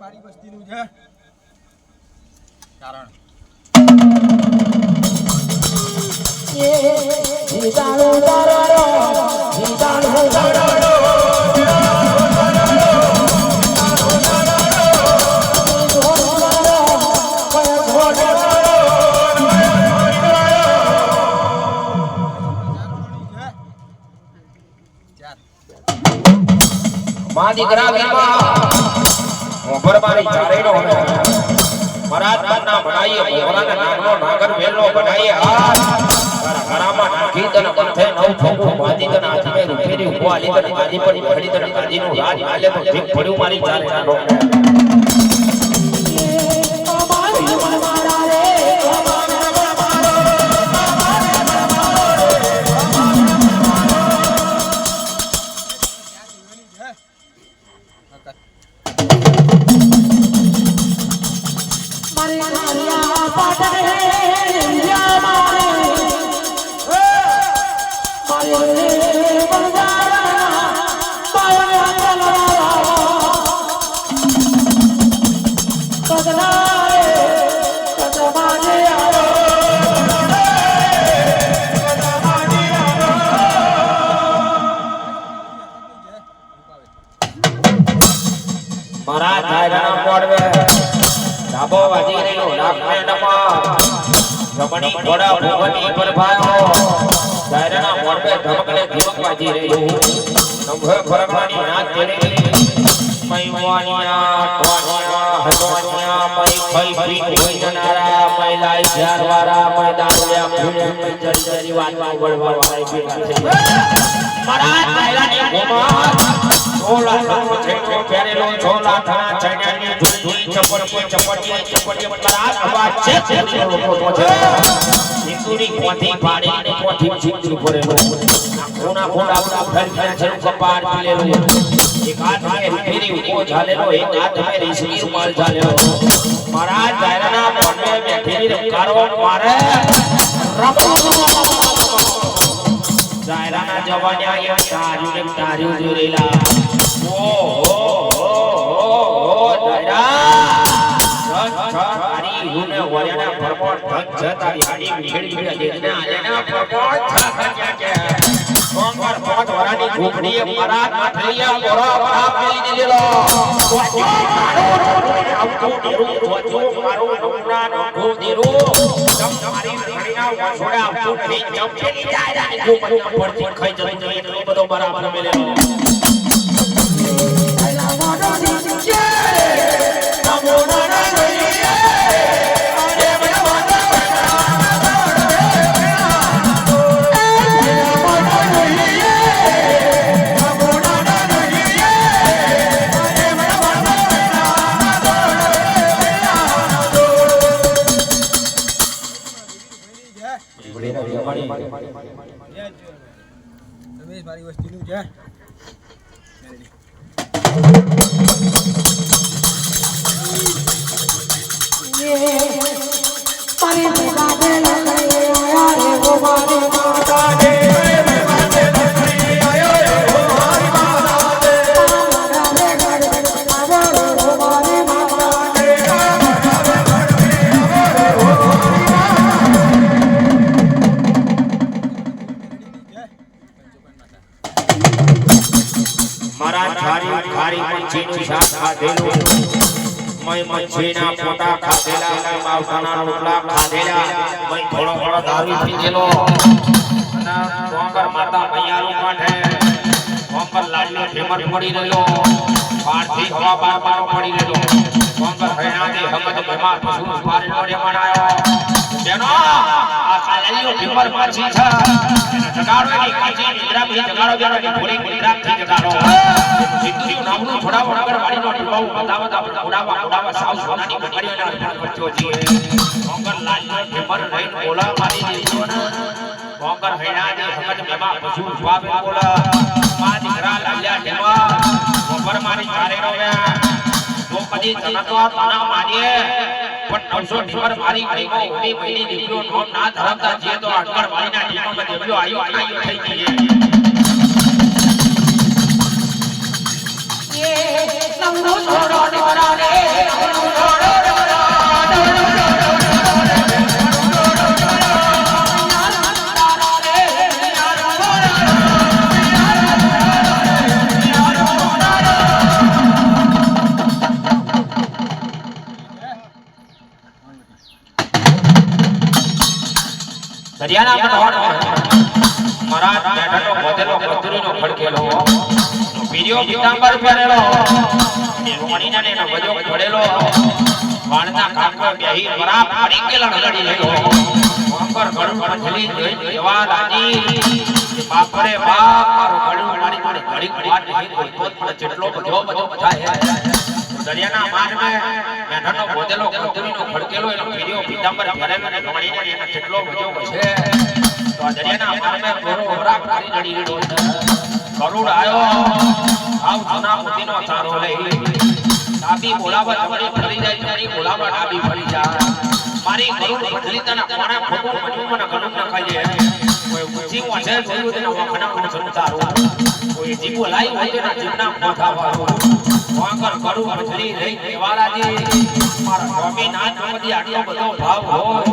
મારી વસ્તીનું છે. કારણ. એ માં દીકરા વીરમાં મોભરમારી ચારેડો હવે મરાત ના બનાઈએ મોરાને નાનો નાગર વેલો બનાઈએ હાથ. ઘરામાં નાખી તને કંઠે નવ ફોકું બાંધી તને હાથમે રૂપેરી ઊભો આલી તને ગાદી પર પડી તને ગાદીનું રાજ આલે તો ઠીક પડ્યું મારી ચારેનો જમણી ઘોડા ભુવની પ્રભાયો ધાયરાના મોડે ધમકને ધીમક વાજી રહ્યો નભે પરમાની ના તેડી મૈવાનિયા ટોનિયા હસવાનિયા મૈ ફલ પી કોઈ જનારા મૈ લાઈ જારવારા મૈ દાળિયા ફૂલે મૈ જરી વાત વળવા વાળી ભેગા છે મારા ધાયરાની ગોમા છોલા એક હાથમાં રીફેરી ઊભો ઝાલેલો મારા રમો દાયરાના જવાન્યા નહીં જમ પેલી જાય બરાબર મેલેલો நமோ நாராயண ખારી ખાધેલો મય મચ્છીના પોટા ખાધેલા, મય માવતાના રોટલા ખાધેલા, મય થોડો થોડો દારૂ પીધેલો. અને ડોંગર માતા મૈયારું કાંઠે ડોંગર લાડનો ઠેમર પડી રહ્યો. પારથી હવા બાર બાર પડી રહ્યો. ડોંગર હૈણાથી હમત મહેમાન પશુ પાર રે મનાયો બેનો, આ કાલેલીઓ ઠેમર માછી છે. જગાડો એની કાચી નિદ્રાથી જગાડો જેનો કે ભૂરી નિદ્રાથી જગાડો. નામનું છોડાવો નગર ટીપાઉ બતાવત આપણે ઉડાવા ઉડાવા સાવ સોનાની બકરીઓને અર્પણ કરજો છીએ. લાલ લાલનો ઠેમર રહીને બોલા મારી દેજો મોંગર ડોંગર દે સમજ મહેમાન પશુ પાપે બોલા. મા દીકરા લાલ્યા ઠેમર મોંગર મારી ચારે રોવ્યા તો કદી જનતો તના મારીએ પણ નવસો ઢીમર મારી ગરીબો, ઉડી મહિની દીકરીઓ નો ના ધરમતા જે તો અટકર વાળીના ઢીમરમાં દેવ્યો આયો આયો થઈ ગઈ દરિયાના પણ હોટ મરાઠ બેઠનો બોતેલો કતુરીનો ફડકેલો પીરિયો પીતાંબર પહેરેલો ને રોમણીના ને ભજો ગજો વાણના કાકા બેહી વરા ફરી ગયેલા લડી લેલો વાંકર ગળું પથલી જોઈ જવા રાજી બાપરે બાપ, મારો ગળું મારી મારી ઘડી વાત નહીં, કોઈ તો પણ જેટલો બધો બધો બધા હે. દરિયાના માન મે મેઠાનો બોધેલો કસ્તુરીનો ખડકેલો, એનો પીરિયો પીતાંબર પહેરેલો ને રોમણીના ને એનો જેટલો બધો છે તો દરિયાના માન મે ગોરો વરા ફરી લડી લેલો ગરુડ આયો આવ જૂના મોતીનો ચારો લઈ. ડાબી બોલાવા જમણી ફરી જાય તારી બોલાવા ડાબી ફરી જાય. મારી ગરુડ બદલી તને કોણે ખોટું બન્યું? મને ગરુડ ન ખાઈએ કોઈ ઊંચી વાંચે જોયું તેના વખણા કોણ જરૂર તારો. કોઈ જીવ લાઈ હોય તેના જીવના મોઢા વાળો. વાંકર ગરુડ બદલી રહી દેવાલાજી મારા સ્વામી નાથ બધી આટલો બધો ભાવ હોય.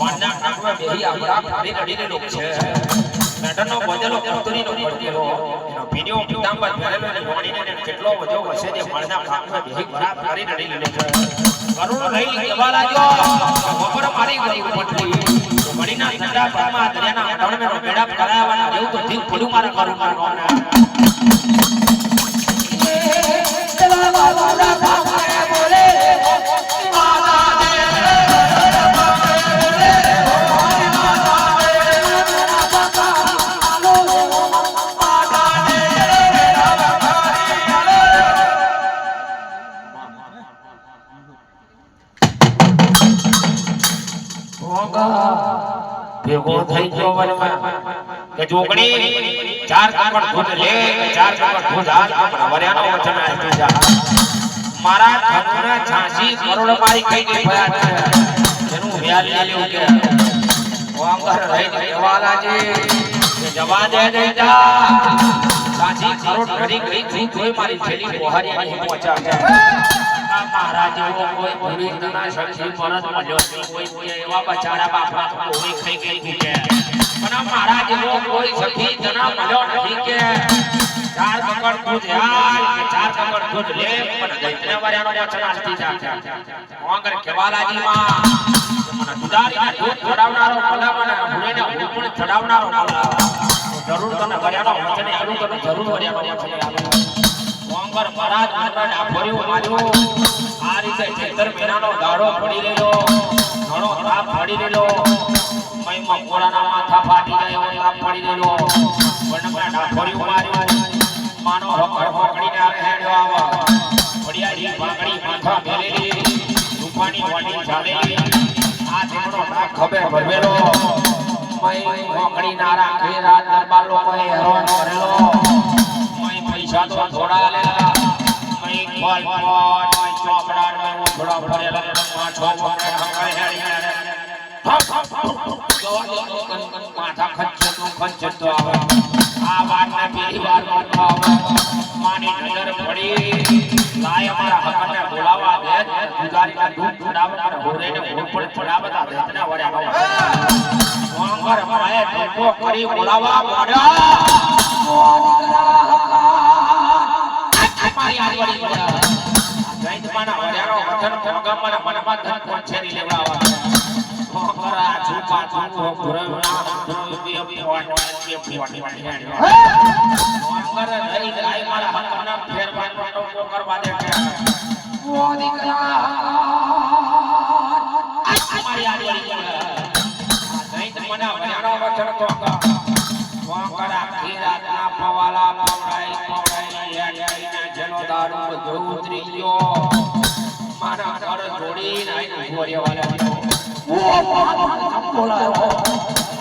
વાંડા નાખવા બેહી આપણા ફરી લડીને લોક છે. મેટરનો બદલો કસ્તુરીનો પડકેલો એનો વિડિયો પિતાંબર ભરેલો ને વાણીને કેટલો વધ્યો હશે જે મળના કામમાં બેહી ખરાબ કરી રડી લીધો કરુણ રહી જવા લાગ્યો. વપર મારી ગઈ ઉપટલી વણીના ઠંડા પામાં દરિયાના અટણમેનો મેળાપ કરાવવાના જેવું તો જીવ પડું મારા કરુણ મારવાના જોગણી ચાર કાપડ ધૂજ લે, ચાર કાપડ ધૂજ હાલ આપણા હરિયાનો વચન આપ્યું જા મારા ઘરના ઝાંસી કરોડ મારી કઈ ગઈ ભયા છે? એનું વ્યાજ લે લેવું કે વાંગર રહીને જવાલાજી જવા દે દે જા ઝાંસી કરોડ ઘડી ગઈ થઈ તોય મારી છેલી બોહારિયાની પહોંચ્યા આ મારા જેવો કોઈ ભૂરી તના શક્તિ પરત મળ્યો કોઈ એવા બચારા બાપા કોઈ ખાઈ ગઈ કે પણ આ કોઈ સખી તના મળ્યો નથી કે? ચાર પકડ દૂધ હાલ, ચાર પકડ દૂધ લે પણ દૈત્ય વાળાનો વચન આલતી જા મોંગર કેવાલાજી માં મને દુધારીના દૂધ ચડાવનારો ભલામણ ભૂરીને હુકુમ ચડાવનારો ભલા. જરૂર તને વર્યાનો વચન આલું, તને જરૂર વર્યાનો વચન આલું. મોંગર મહારાજ મારા ડાભોર્યું માર્યું. આ રીતે ચૈતર મહિનાનો દાડો પડી રહ્યો ઘણો તાપ પડી રહ્યો મય મકોડાના માથા ફાટી જાય એવો તાપ પડી રહ્યો વનમના ડાભોર્યું મારી માનો હકર હોકડીને આવે હેડ્યો આવા. વડિયારી પાકડી માથા મેલેલી. રૂપાની વાડી ચાલેલી આ તેમનો નાક ખભે ભરવેલો પૈસા તો થોડા લેલા મય આ વાતને પેલી વાર માથો આવે માની નજર પડી લાય અમારા હકને દૂધ ચડાવવા અને હોરેને મારી જૈનમાના વડ્યાનો વચન મન મન ધન ધન છેરી લેવાવા. કોકરા ઝૂપા ઝૂપો ભુરવણા ધ્રુવી અભી વાટ કે વાટવા હેડ્યો વાંગર રહી જાય મારા હકના ફેરવાન ટોકો કરવા દે કે ઓ દીકરા મારી આરવાડી બોલાવા મને વડ્યાનો વચન કોગા વાંકડા ખીરાતના પવાલા પવડાઈ પવડાઈ જેનો દારૂ બધો ઉતરી ગયો. મારા ઘર જોડીને આઈને ઊભો રહેવા લાગ્યો ઓ મારા બોલાયો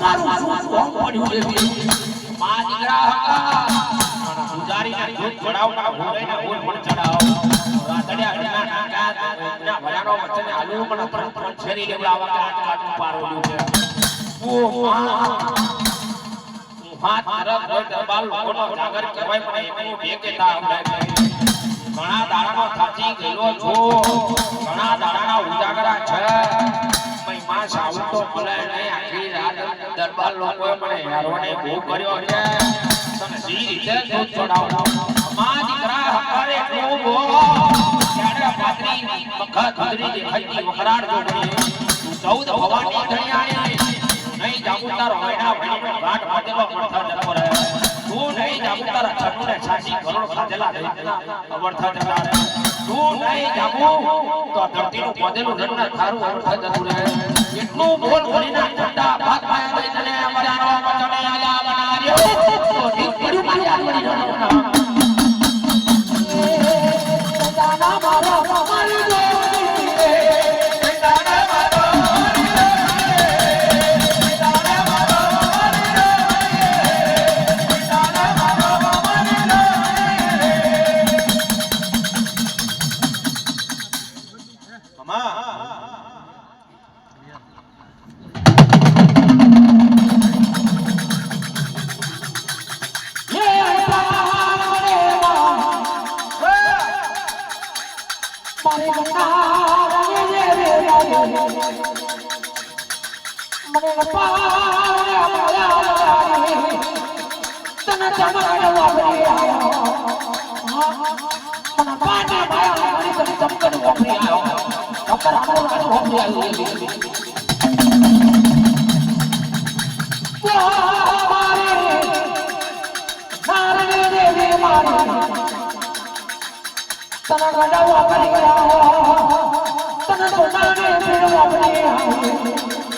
મારું શું કોણ પડ્યું લેવી મા દીકરા હતા મારા ગુજારીને દૂધ ચડાવના ભૂરેને ભૂલ પણ ચડાવ રાતડિયા ઘરના નાકા ના ભયાનો વચને આલુ પણ પણ પણ છેરી લેવડાવા કે આટ આટ પારોલ્યું છે ઓ મા હાથ તરફ દરબાર લોકોનો જાગર કહેવાય પણ એકનું બે કહેતા આવડે છે. ઘણા દાડાનો થાકી ગયેલો છું. ઘણા દાડાના ઉજાગરા છે. મહિમા સાવું તો મળે નહીં, આખી રાત દરબાર લોકોએ મને હેરોને બહુ કર્યો છે. તમે સી રીતે દૂધ ચડાવો? મા દીકરા હકારે બો ત્યારે પાતરી મખા ધુધરી દેખાતી વખરાડ જોડે ચૌદ ભવાની ધણિયાણી નહીં નહીં જાવું તારો હૈડા ભણીનો ઘાટ બાંધેલો અમરથા જતો રહે. તું નહીં તારા છન્નુને છાસી કરોડ ખાધેલા દૈત્યના જતા રહે તું નહીં જાવું તો ધરતી ધરતીનું પોદેલું રત્ન તારું અમરથા જતું રહે. એટલું બોલ ભરી ના ઠંડા ભાત પાયા દઈને અમારા મચને આલા બનાવ્યો. તો ઠીક પડ્યું મારી આંગળી રણોના તને ગડાવા કરી ગયા તને સોનાને ફેરવા પડ્યા મને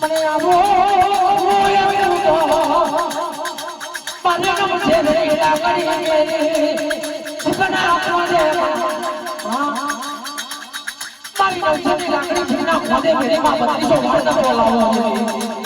મને આવો મને નમસે રેલા મેરી નવસની લાકડી ખોદે મેરી માં બત્રીસો વાળના બોલાવો